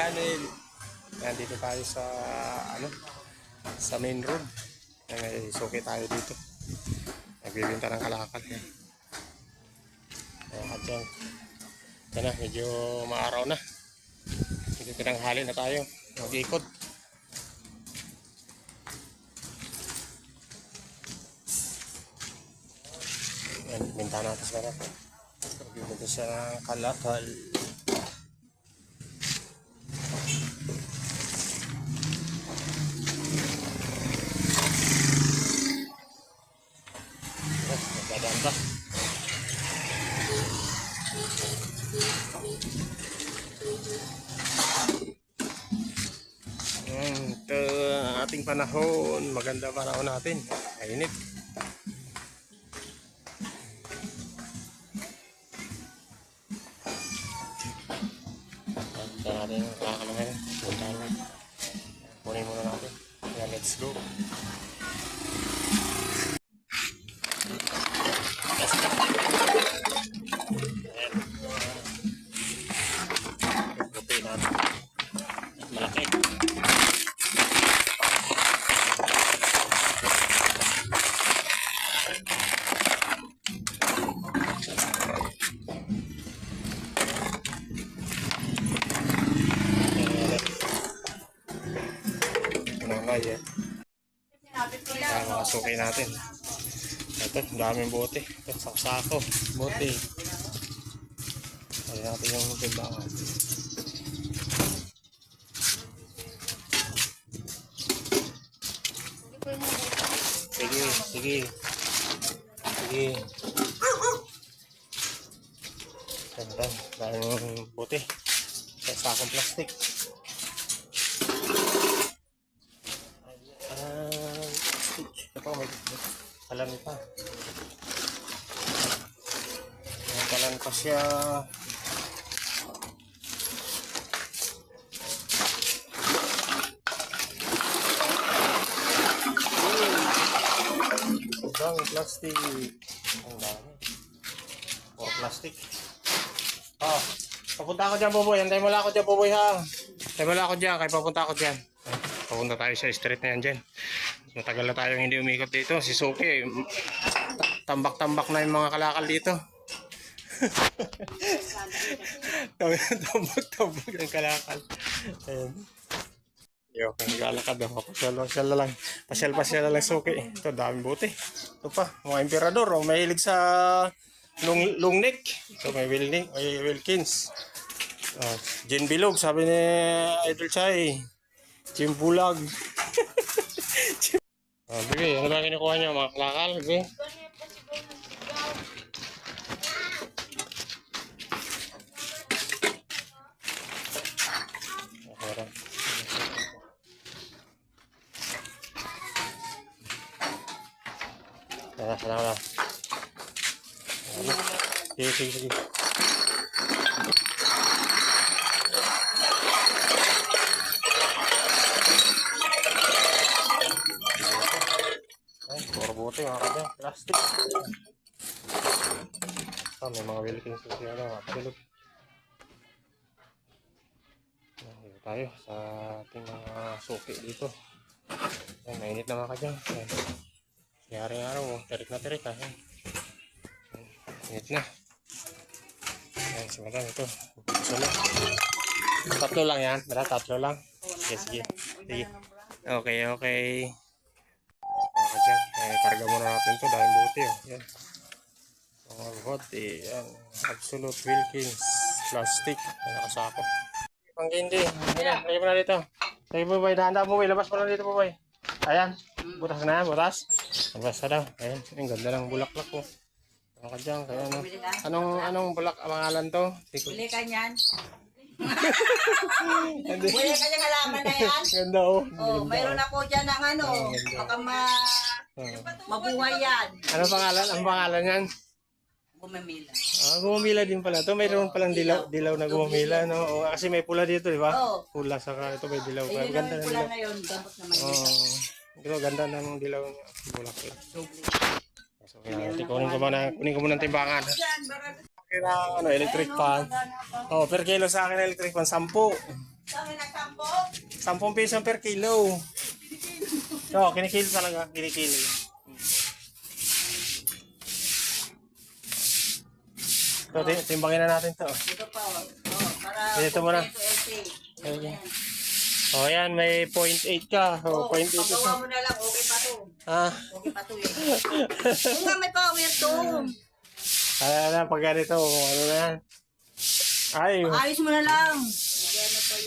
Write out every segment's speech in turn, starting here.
channel. Yan, dito tayo sa, ano, sa main road. May suki tayo dito. Nagbibinta ng kalakal. Yan. Ayan, at yan. Yan na, medyo maaraw na. Medyo tinanghali na tayo. Mag-ikot. Yan, binta natin sa kanap. Nagbibinta ng kalakal. Oh, nagdadaan pa. Yan, ito ang ating panahon. Maganda panahon natin. Mainit. Kaya mga suki natin. Ito, daming bote. Ito, sako-sako. Bote. Kaya natin yung timbangan. Sige, sige. Sige. Ganda. Daming bote. Sa sakong plastic. Ah, Ito, may kalan pa. May kalan pa siya. Ang dami plastic. Ang dami. Puro plastic. Oh, papunta ako dyan, Boboy. Antay mo lang ako dyan, Boboy, ha? Antay mo lang ako dyan, kaya papunta ako dyan. Papunta tayo sa street na yan dyan. Matagal na tayong hindi umikot dito. Si Suki, tambak-tambak na yung mga kalakal dito. tambak-tambak yung kalakal. Ayan. Yo, naglalakad ako. Pasyal-pasyal na lang. Pasyal-pasyal na lang suki. Ito, daming buti. Ito pa, mga emperador. Oh, mahilig sa long, long neck. Ito, may Wilking, may Wilkins. Oh, Gin Bilog, sabi ni Idol Chai. Jim Bulag. Oh, bigay, ano ba kinukuha niya? Mga kalakal, bigay. Okay, Wala, wala, wala. Sige, sige, sige. Ay, puro buti mga kada. Plastic. Ah, may mga Wilkins kasi ano, absolute. Ah, Dito tayo sa ating mga suki dito. Ay, mainit na mga araw, oh. tirik na. Ayan. Init na. Ayan, si ito. Tatlo lang yan. Madam, tatlo lang. Sige, sige. Sige. Okay, okay. Mga dyan. Eh, karga muna natin to dahil buti. Oh. Yan. Mga buti. Yan. Absolute Wilkins. Plastic. Ay, nakasako. Pang candy. Lagay mo na dito. Lagay mo ba? Dahan-dahan mo ba? Labas mo na dito po ba? Ayan. Butas na yan, butas. Butas na daw. Ayan. Ang ganda ng bulaklak ko. Mga dyan. Kaya ano. Anong, anong bulak ang pangalan to? Bili ka niyan. Hindi. Bili ka niyang halaman na yan. Ganda oh. Oh, mayroon ako dyan ng ano. Baka ma Oh. Mabuhay yan. Ano pangalan? Ang pangalan yan? Bumamila. Ah, gumamila din pala to. Mayroon palang dilaw, dilaw na gumamila, no? O, kasi may pula dito, di ba? Oo. Pula saka ito may dilaw. Ayun Ganda lang ng pula na yun. Gamot naman Oo. yun. Ito, ganda ng dilaw niya. Bulaklak. So, kaya, kunin ko muna, kunin ko muna ng timbangan. Akin na ano, electric fan. Oh, per kilo sa akin electric fan, 10. Sabi na sampo. 10 piso per kilo. Oo, kinikilo talaga. Kinikilo. Ito, ti- timbangin na natin to. Ito pa. Oh, para Dito muna. ito, Ayan. O yan, may 0.8 ka. O, Oh, 0.8 pagawa isa. mo na lang, okay pa to. Ah, Okay pa to eh. Kung nga may power to, kaya na, pag ganito, ano na yan. Ay, ayos mo na lang.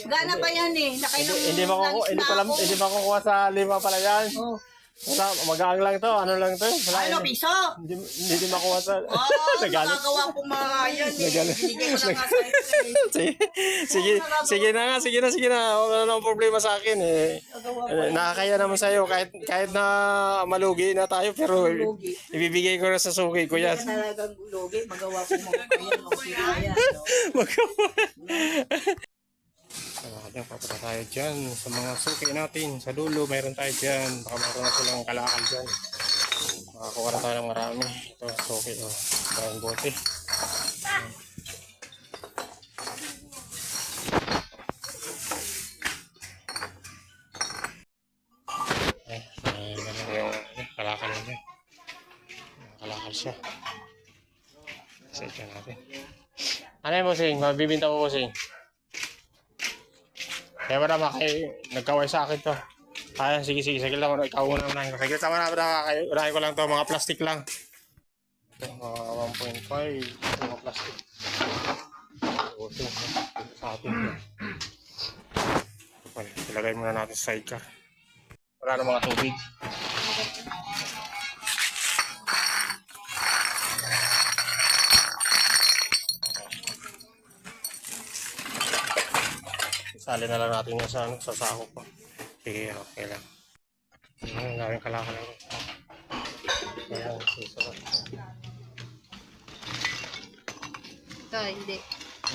Gana pa yan eh. Nakailang hindi makukuha, hindi pala, hindi makukuha sa lima pala yan. Oh. Wala, magaang lang to, ano lang to. Wala, Ano, hindi, piso? hindi, hindi makuha sa... Oh, Nagalit. magagawa ko mga yan eh. Nagalit. Binigay ko lang nga sa ito eh. sige, sige, sige na nga, sige na, sige na. Wala na problema sa akin eh. Eh, Nakakaya naman sa'yo kahit, kahit na malugi na tayo pero Lugi. ibibigay ko na sa suki ko yan. Kaya talagang lugi. Magawa ko mga na yan. Magawa. Talagang papunta tayo dyan sa mga suki natin. Sa dulo, mayroon tayo dyan. Baka mayroon na silang kalakal dyan. Makakuha na tayo ng marami. Ito, suki. Oh. Dahil bote. Eh. Kalakal siya. Sa natin. Ano yung bossing? Mabibinta mo bossing? Kaya ba naman kayo, nagkaway sa akin to. Kaya, sige, sige, sige lang. Ikaw muna unahin ko. Sige, tama na, na kayo. Unahin ko lang to, mga plastic lang. Ito, mga 1.5. Ito, mga plastic. Ito, ito, sa atin. Okay, ilagay muna natin sa sidecar. Wala na mga tubig. Sali na lang natin yan sa, ano, sa sako ko. Sige, okay lang. Ang daming kalakal ako. Ayan, isa pa. Ito, hindi.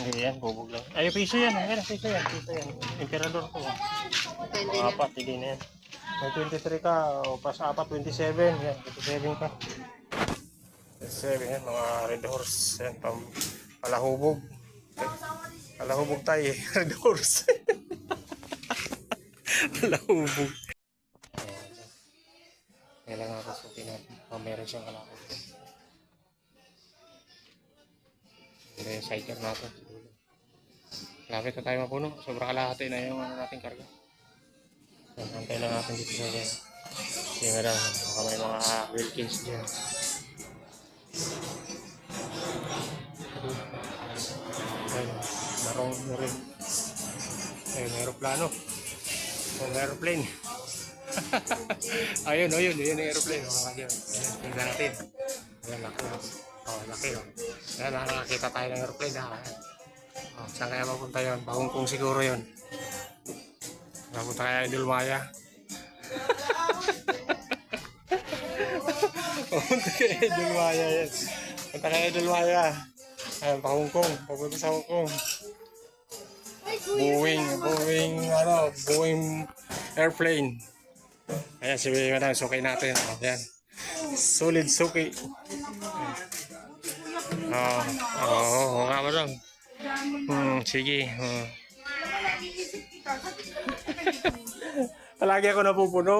Hindi yan, bubog lang. Ay, piso yan. Ayan, piso yan. Piso yan. Emperador ko. Ito, hindi apat, hindi na yan. May 23 ka, o pas apat, 27. Yan, 27 ka. 27 yan, mga red horse. Yan, pam, palahubog. Palahubog tayo eh. Red horse. palahubog. Ayan. Kailangan natin suki natin. Oh, meron siyang kalakot. Hindi yung sidecar natin. Lapit na tayo mapuno. Sobrang kalahati na yung ano nating karga. So, antay lang natin dito sa dyan. Yung nga baka may mga case dyan. Marong mo rin. Ayun, aeroplano. O, aeroplane. ayun, ayun, yun yung aeroplane. Mga kadyan. Ayun, tingnan natin. Ayun, laki. Oh, laki. Oh. Ayan, nakakita tayo ng aeroplane. Ha? Oh, saan kaya mapunta yun? Bahungkong siguro yun. Mapunta kaya Idol Maya. Papunta kay Idol Maya yan. Punta kay Idol Maya. Ayan, pa Hong Kong. Papunta sa Hong Kong. Boeing, Boeing, ano, Boeing airplane. Ayan, si Madam, suki natin. Ayan. Solid suki. Oo, oo, oo nga Madam. Hmm, sige. Hmm. palagi ako napupuno.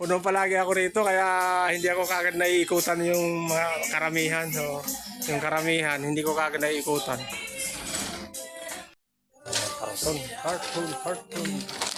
Puno palagi ako rito kaya hindi ako kagad naiikutan yung mga karamihan. So, yung karamihan, hindi ko kagad naiikutan. Cartoon, cartoon, cartoon.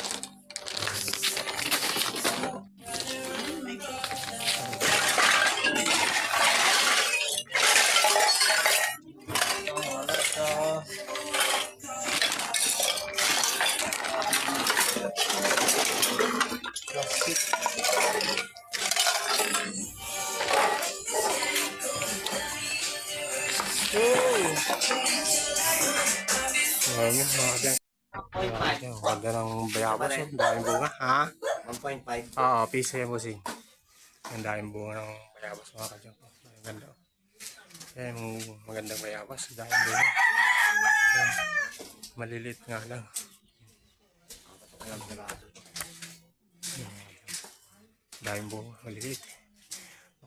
Marami, mga dyan. Ang ganda ng bayabas. Ang daming bunga. Ha? 1.5. Oo, piso yan, bossing. Ang daming bunga ng bayabas, mga kadyan ko. Ang ganda. Yan, yung magandang bayabas. Daming bunga. Yan. Malilit nga lang. Daming bunga, malilit.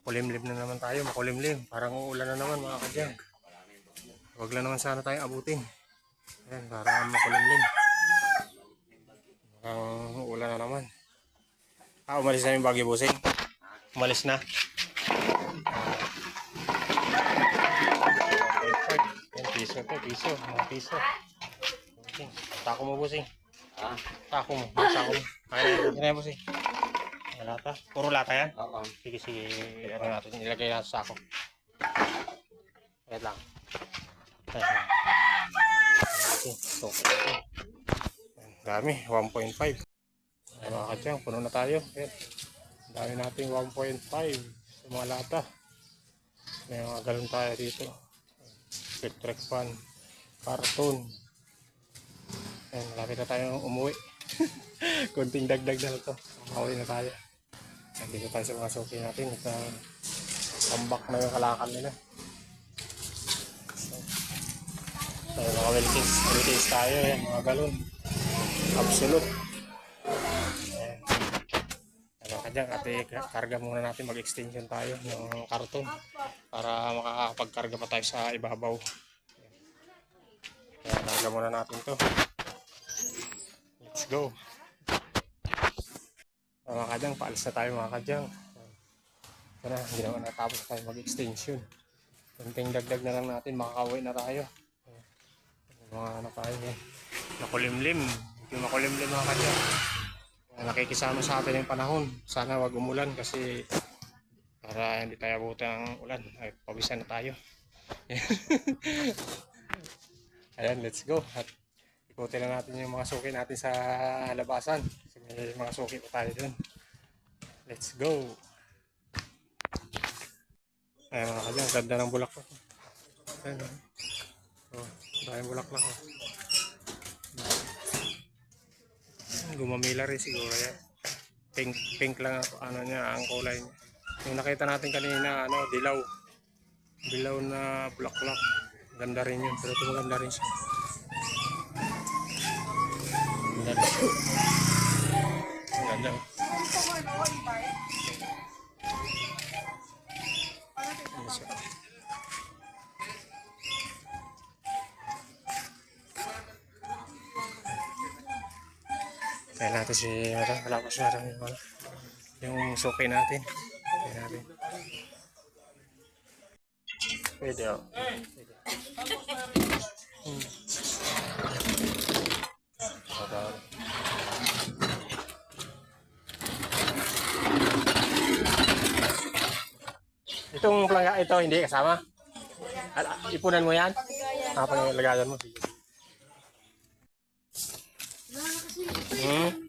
Makulimlim na naman tayo, makulimlim. Parang uulan na naman, mga kadyan. Huwag lang naman sana tayong abutin. Ayan, para makulimlim. Mukhang ulan na naman. Ah, umalis na yung bagyo, busing. Umalis na. Yan, piso to, piso. Mga piso. Busing. Tako mo, busing. Ah, Tako mo. Yung Tako mo. Kaya na yan, busing. Lata. Puro lata yan. oo. Sige, sige. Ano natin, ilagay natin sa sako. Wait lang. Ayan. Okay, so, Dami, 1.5. Ay mga kadyang, puno na tayo. Ayan. Dami nating 1.5 sa mga lata. May mga galon tayo dito. Electric fan, karton. Ayan, malapit na tayo umuwi. Kunting dagdag na to. Umuwi na tayo. Nandito tayo sa mga suki natin. At uh, tambak na yung kalakal nila. So, mga Wilkins, Wilkins tayo. Yan, mga galon. Absolute. Ayan. Ano ka ate, karga muna natin. Mag-extension tayo ng karton para makakapagkarga pa tayo sa ibabaw. Kaya karga muna natin to. Let's go. Mga kadyang, paalis na tayo mga kadyang. Ito na, hindi naman natapos tayo mag-extension. Kunting dagdag na lang natin, makakawin na tayo. Mga ano tayo eh. Nakulimlim. Hindi makulimlim mga. Kaya Nakikisama sa atin yung panahon. Sana wag umulan kasi para hindi tayo abutan ng ulan. Ay, pawisan na tayo. Ayan, let's go. At ikutin na natin yung mga suki natin sa labasan. Kasi may mga suki pa tayo dun. Let's go. Ayan mga kanya, ganda ng bulaklak. Ayan. Oh, daming bulaklak. Oh. Gumamila rin siguro yan. Pink, pink lang ako, ano niya, ang kulay niya. Yung nakita natin kanina, ano, dilaw. Dilaw na bulaklak. Ganda rin yun, pero ito maganda rin siya. Ganda. Ang Ganda. Ano natin si Madam, wala pa si Madam yung, yung suki natin. Kaya natin. Pwede oh. Hmm. Madam. Itong planga ito hindi kasama? Ipunan mo yan? Ah, panglagayan mo. Hmm.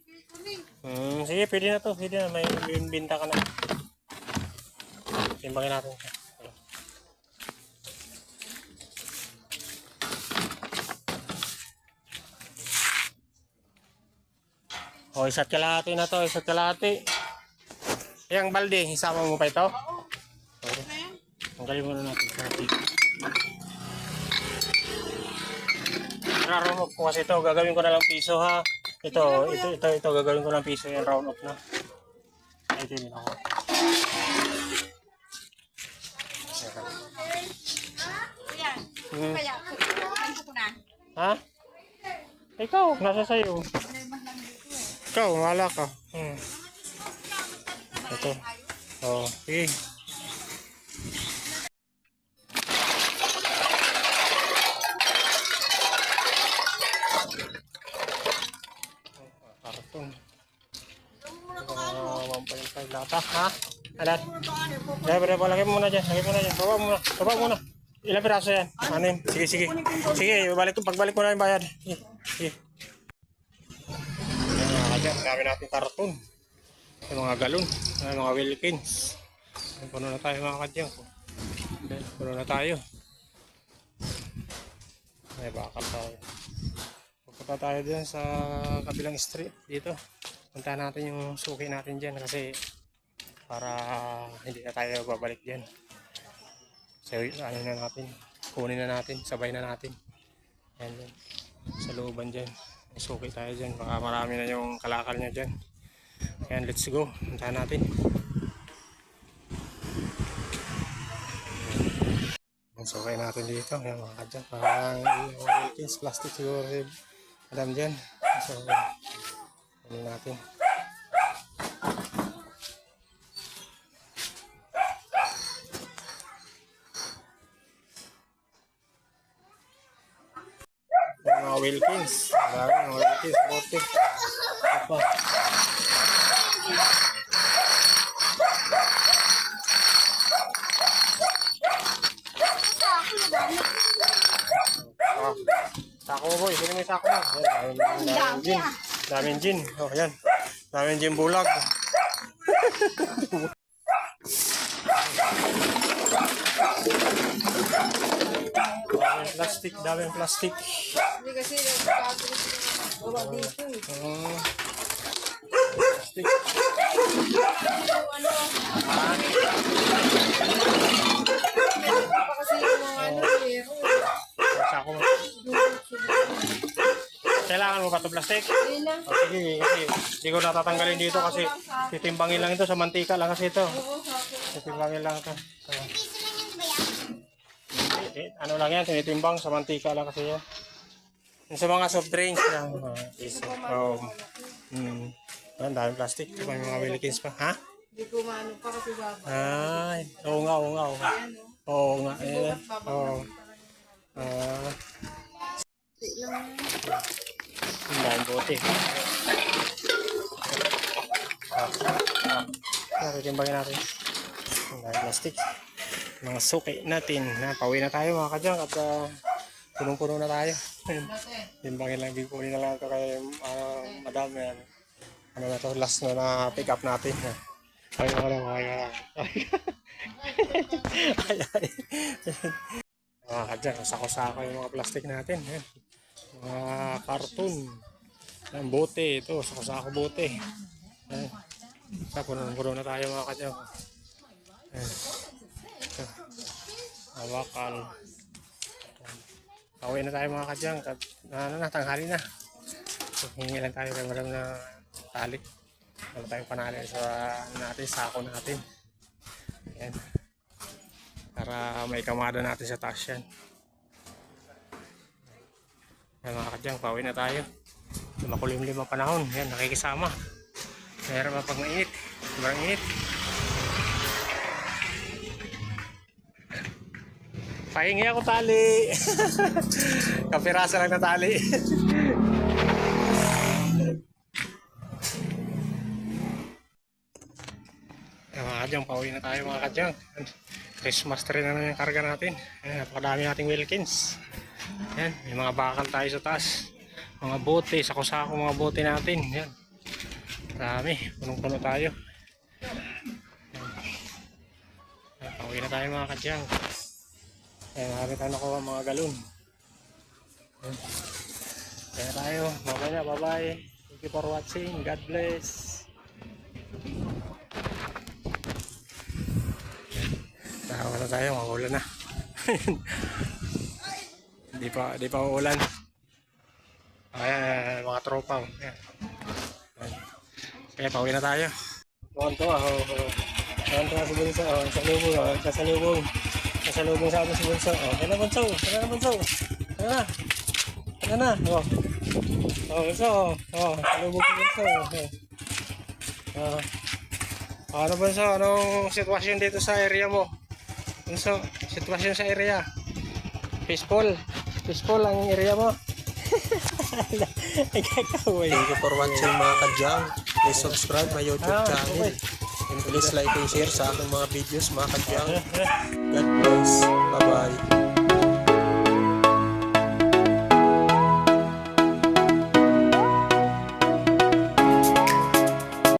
Hmm, sige, pwede na to. Pwede na. May, binta ka na. Timbangin natin siya. O, Oh, isa't kalahati na to. Isa't kalahati. Yang balde, isama mo pa ito? Okay. Tanggalin muna natin. Kalahati. Round off ko kasi ito. Gagawin ko na lang piso ha. Ito, ito, ito, ito. Gagawin ko ng piso yung round off na. Ay, ito yun ako. Hmm. Kaya, ko na? Ha? Ikaw, nasa sayo. Ikaw, wala ka. Hmm. Ito. Oh, sige. Karton. Uh, 1.5 lata. Ha? Alat? Dahil pa, lagay mo muna dyan. Lagay muna dyan. Baba muna. Baba muna. Ilang piraso yan? Anim. Sige, sige. Sige, balik, pagbalik mo na yung bayad. Sige. Sige. Ayan mga kadyan, dami natin karton. Yung mga galon, yung mga Wilkins. Puno na tayo mga kadyan. Puno na tayo. May bakal tayo. Pupunta tayo dyan sa kabilang street dito. Punta natin yung suki natin dyan kasi para hindi na tayo babalik dyan. So, ano na natin, kunin na natin, sabay na natin. Ayan yan. Sa looban dyan. May suki tayo dyan. Baka marami na yung kalakal niya dyan. Ayan, let's go. Puntahan natin. So, Okay natin dito. Yan mga kadyan. Parang Wilkins plastic siguro. Alam dyan. So, ano natin. Wilkins. Marami mga Wilkins. Bote. Apa. Oh. Sako boy. Sino may sako mo? Daming gin. Daming gin. Oh, yan. Daming gin bulag. Plastic. Daming plastic. Hindi kasi sila dito eh. Oh. Plastic. Pa kasi yung mga ano. Sako mo. Kailangan mo pa ito plastic? Hindi lang. O sige, kasi hindi ko natatanggalin dito kasi titimbangin lang ito sa mantika lang kasi ito. Oo. Titimbangin lang ito. Eh, ano lang yan, tinitimbang sa mantika lang kasi yan. Yung sa mga soft drinks lang. Uh, is, oh, mm, yan, daming plastic. Yung mga Wilkins pa. Ha? Hindi ko maano pa kasi baba. Ay, oo nga, oo nga, oo nga. Oo nga, eh. Oo. Ah, ang daming bote. Ah, ah. Ah, titimbangin natin. Ang daming plastic. Mga suki natin. Na, pauwi na tayo mga kadyang at ah, punong-puno na tayo. Timbangin lang, bigpunin na lang ito kay ah, madam. Yan. Ano na to, last na na pick up natin. Ay, wala, ay, wala. Ay, ay. Mga kadyang, sako-sako yung mga plastic natin. Yan. Mga karton. Ang bote, ito, sako-sako bote. Yan. Sa puno-puno na tayo mga kadyang. Yan. Ito. Hawakan. Pauwi na tayo mga kadyang. Ano na, tanghali na. So, hingi lang tayo kay na tali. Wala tayong panali sa ano natin, sako natin. Yan. Para may kamada natin sa taas yan. Yan mga kadyang, pauwi na tayo. Makulimlim ang panahon. Yan, nakikisama. Mayroon pa pag mainit. Sobrang init. Pahingi ako tali. Kapirasa lang na tali. Mga kadyang, pauwi na tayo mga kadyang. Christmas tree na naman yung karga natin. Ayan, napakadami nating Wilkins. Ayan, may mga bakal tayo sa taas. Mga bote, sako-sako mga bote natin. Ayan. Dami, punong-puno tayo. Ayan, pauwi na tayo mga kadyang. Ayan, marami tayo nakuha mga galon. Kaya tayo, na, bye-bye. Thank you for watching. God bless. Tawa na tayo, maulan na. Di pa, di pa uulan. Ayan, mga tropa. oh. Ayan. Kaya pauwi na tayo. Tuwan to, oh. oh. Tuwan to si Bunso, oh. Sa lubong. Sa lubong. Sa lubong sa atin si Bunso. Oh. Kaya na Bunso, kaya na Bunso. Kaya na. Kaya na, oh. Oh, Bunso, oh. Oh, sa lubong si Bunso. Oh. Oh. Ano Bunso, anong sitwasyon dito sa area mo? Bunso, sitwasyon sa area. Peaceful. Peaceful ang area mo. Ay, kakaway. Thank you for watching mga kadyang. Please subscribe my YouTube Ah, channel. And please like and share sa aking mga videos mga kadyang. God bless. Bye-bye.